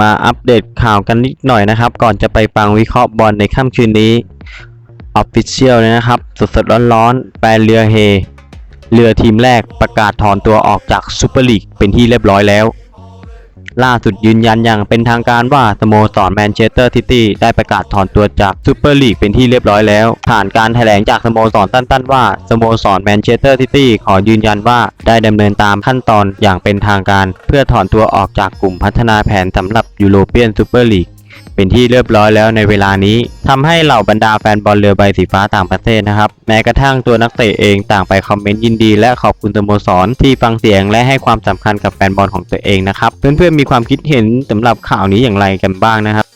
มาอัปเดตข่าวกันนิดหน่อยนะครับ ก่อนจะไปฟังวิเคราะห์บอลในค่ำคืนนี้ออฟฟิเชียลเลยนะครับ สดๆร้อนๆ แปลเรือเฮ เรือทีมแรกประกาศถอนตัวออกจากซูเปอร์ลีกเป็นที่เรียบร้อยแล้ว ล่าสุดยืนยันอย่างเป็นทางการว่าสโมสรแมนเชสเตอร์ซิตี้ได้ประกาศถอนตัวจากซูเปอร์ลีกเป็นที่เรียบร้อยแล้วผ่านการแถลงจากสโมสรตั้นๆว่าสโมสรแมนเชสเตอร์ซิตี้ขอยืนยันว่าได้ดำเนินตามขั้นตอนอย่างเป็นทางการ เพื่อถอนตัวออกจากกลุ่มพัฒนาแผนสำหรับยูโรเปียนซูเปอร์ลีก เป็นที่เรียบร้อยแล้วในเวลานี้ทำให้เหล่าบรรดาแฟนบอลเรือใบสีฟ้าต่างประเทศนะครับ แม้กระทั่งตัวนักเตะเองต่างไปคอมเมนต์ยินดี และขอบคุณสโมสรที่ฟังเสียงและให้ความสำคัญกับแฟนบอลของตัวเองนะครับ เพื่อนๆมีความคิดเห็นสำหรับข่าวนี้อย่างไรกันบ้างนะครับ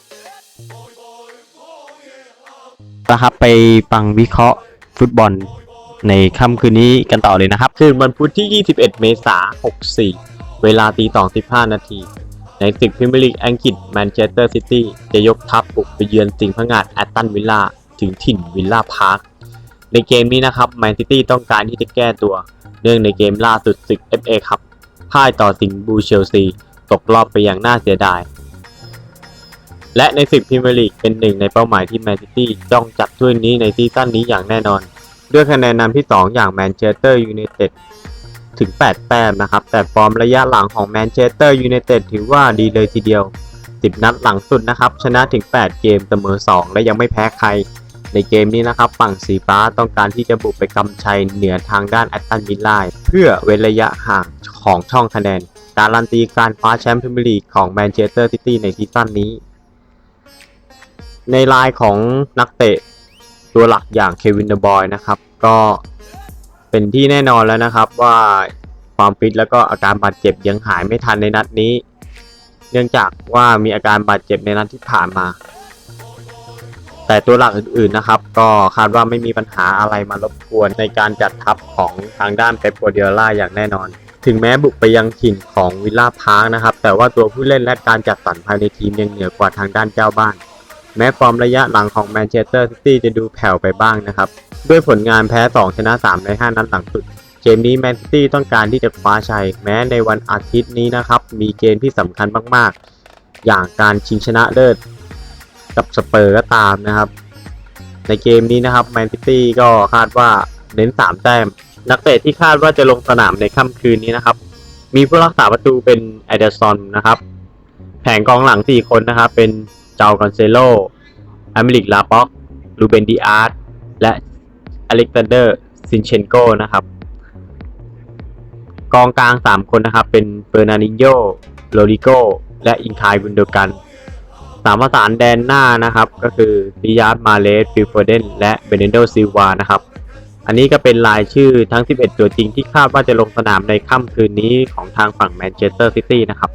นะครับไปฟังวิเคราะห์ฟุตบอลในค่ำคืนนี้กันต่อเลยนะครับ คืนวันพุธที่ 21 เมษายน 64 เวลาตี2 15 นาที ในศึกพรีเมียร์ลีกอังกฤษแมนเชสเตอร์ซิตี้จะยกทัพบุกไปเยือนสิงห์พังงาดแอตตันวิลล่าถึงถิ่นวิลล่าพาร์คในเกมนี้นะครับแมนซิตี้ต้องการที่จะแก้ตัว เนื่องในเกมล่าสุดศึก FA ครับพ่ายต่อสิงห์บูเชลซี ตกรอบไปอย่างน่าเสียดาย และในศึกพรีเมียร์ลีกเป็นหนึ่งในเป้าหมายที่แมนซิตี้จ้องจับถ้วยนี้ในซีซั่นนี้อย่างแน่นอน ด้วยคะแนนนำที่ 2 อย่างแมนเชสเตอร์ยูไนเต็ด ถึง 8 แต้มนะครับ แต่ฟอร์มระยะหลังของแมนเชสเตอร์ยูไนเต็ดถือว่าดีเลยทีเดียว 10 นัดหลังสุดนะครับ ชนะถึง 8 เกมเสมอ 2 และยังไม่แพ้ใคร ในเกมนี้นะครับ ฝั่งสีฟ้าต้องการที่จะบุกไปกำชัยเหนือทางด้านแอตตันวิลล่าเพื่อเว้นระยะห่างของช่องคะแนน การันตีการคว้าแชมป์พรีเมียร์ลีกของแมนเชสเตอร์ซิตี้ในซีซั่นนี้ ในลน์ของนักเตะตัวหลักอย่างเควินเดอะบอยนะครับ ก็ เป็นที่แน่นอนแล้วนะครับว่าความฟิตแล้วก็อาการบาดเจ็บยังหายไม่ทันในนัดนี้ เนื่องจากว่ามีอาการบาดเจ็บในนัดที่ผ่านมา แต่ตัวหลักอื่นๆนะครับ ก็คาดว่าไม่มีปัญหาอะไรมารบกวนในการจัดทัพของทางด้านเป๊ปกัวเดียล่าอย่างแน่นอน ถึงแม้บุกไปยังถิ่นของวิลล่าพาร์คนะครับ แต่ว่าตัวผู้เล่นและการจัดสรรภายในทีมยังเหนือกว่าทางด้านเจ้าบ้าน แม้ฟอร์มระยะหลังของแมนเชสเตอร์ซิตี้จะดูแผ่วไปบ้างนะครับ ด้วยผลงานแพ้ 2 ชนะ 3 ใน 5 นัดหลังสุด เกมนี้แมนซิตี้ต้องการที่จะคว้าชัย แม้ในวันอาทิตย์นี้นะครับ มีเกมที่สำคัญมาก ๆ อย่างการชิงชนะเลิศกับสเปอร์ก็ตามนะครับ ในเกมนี้นะครับแมนซิตี้ก็คาดว่าเน้น 3 แต้ม นักเตะที่คาดว่าจะลงสนามในค่ำคืนนี้นะครับ มีผู้รักษาประตูเป็นไอเดอร์ซอนนะครับ แผงกองหลัง 4 คนนะครับ เป็นเจ้ากอนเซโลอเมริกลาป็อกลูเบนดิอาร์ตและ อเล็กซานเดอร์ซินเชนโกนะครับ กองกลาง 3 คนนะครับ เป็นเฟอร์นานิโยโรดิโก และอินคายบุนโดกันสามประสานแดนหน้านะครับ ก็คือดิยาร์ดมาเลสฟิลโฟเดนและเบเนโดซิลวานะครับ อันนี้ก็เป็นรายชื่อทั้ง 11 ตัวจริงที่คาดว่าจะลงสนามในค่ำคืนนี้ของทางฝั่งแมนเชสเตอร์ซิตี้นะครับ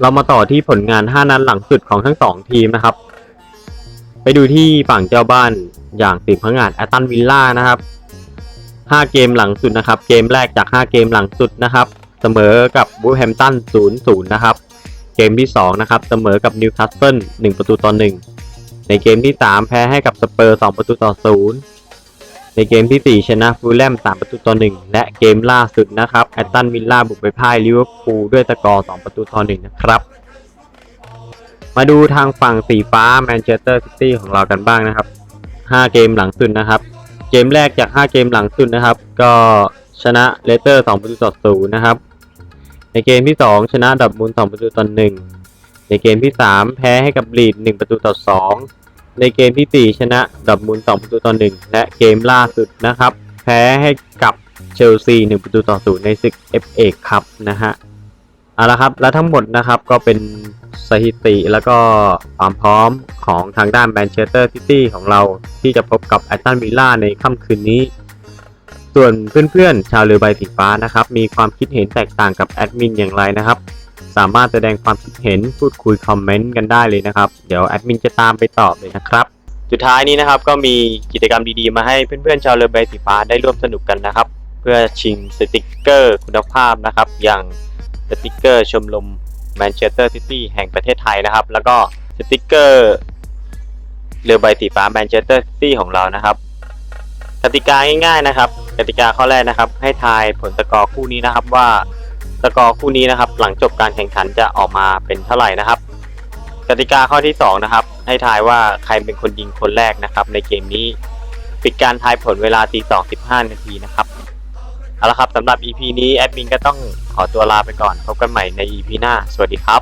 เรามาต่อที่ผลงาน 5 นัดหลังสุดของทั้ง 2 ทีมนะครับ ไปดูที่ฝั่งเจ้าบ้าน อย่างสิงห์พงาดแอตตันวิลล่านะครับ 5 เกมหลังสุดนะครับ เกมแรกจาก 5 เกมหลังสุดนะครับ เสมอกับบูแฮมตัน0-0 นะครับ เกมที่ 2 นะครับ เสมอกับนิวคาสเซิล1ประตูต่อ1ในเกมที่ 3 แพ้ให้กับสเปอร์ 2 ประตูต่อ 0 ในเกมที่ 4 ชนะฟูลแลม 3 ประตูต่อ 1 และเกมล่าสุดนะครับแอตตันวิลล่าบุกไปพ่ายลิเวอร์พูลด้วยสกอร์ 2 ประตูต่อ 1 นะครับมาดูทางฝั่งสีฟ้าแมนเชสเตอร์ซิตี้ของเรากันบ้างนะครับ 5 เกมหลังสุดนะครับ เกมแรกจาก 5 เกมหลังสุดนะครับ ก็ชนะเลสเตอร์2ประตูต่อ0นะครับ ในเกมที่ 2 ชนะดอร์ทมุนด์2ประตูต่อ1ในเกมที่ 3 แพ้ให้กับลีด1ประตูต่อ2ในเกมที่ 4 ชนะดอร์ทมุนด์2ประตูต่อ1และเกมล่าสุดนะครับ แพ้ให้กับเชลซี1ประตูต่อ0ในศึก FA ครับนะฮะเอาละครับและทั้งหมดนะครับก็เป็น สถิติแล้วก็ความพร้อมของทางด้านแมนเชสเตอร์ซิตี้ของเราที่จะพบกับแอตตันวิลล่าในค่ำคืนนี้ ส่วนเพื่อนๆ ชาวเรือใบสีฟ้านะครับ มีความคิดเห็นแตกต่างกับแอดมินอย่างไรนะครับ สามารถแสดงความคิดเห็นพูดคุยคอมเมนต์กันได้เลยนะครับ เดี๋ยวแอดมินจะตามไปตอบเลยนะครับ สุดท้ายนี้นะครับก็มีกิจกรรมดีๆ มาให้เพื่อนๆชาวเรือใบสีฟ้าได้ร่วมสนุกกันนะครับ เพื่อชิงสติกเกอร์คุณภาพนะครับ อย่างสติกเกอร์ชมรม แมนเชสเตอร์ซิตี้แห่งประเทศไทยนะครับ แล้วก็สติกเกอร์เรือใบสีฟ้าแมนเชสเตอร์ซิตี้ของเรานะครับกติกาง่ายๆนะครับกติกาข้อแรกนะครับ ให้ทายผลสกอร์คู่นี้นะครับว่าสกอร์คู่นี้นะครับ หลังจบการแข่งขันจะออกมาเป็นเท่าไหร่นะครับกติกาข้อที่2นะครับให้ทายว่าใครเป็นคนยิงคนแรกนะครับ ในเกมนี้ ปิดการทายผลเวลาตีสองสิบห้านาทีนะครับ เอาละครับสำหรับ EP นี้แอดมินก็ต้องขอตัวลาไปก่อน พบกันใหม่ใน EP หน้า สวัสดีครับ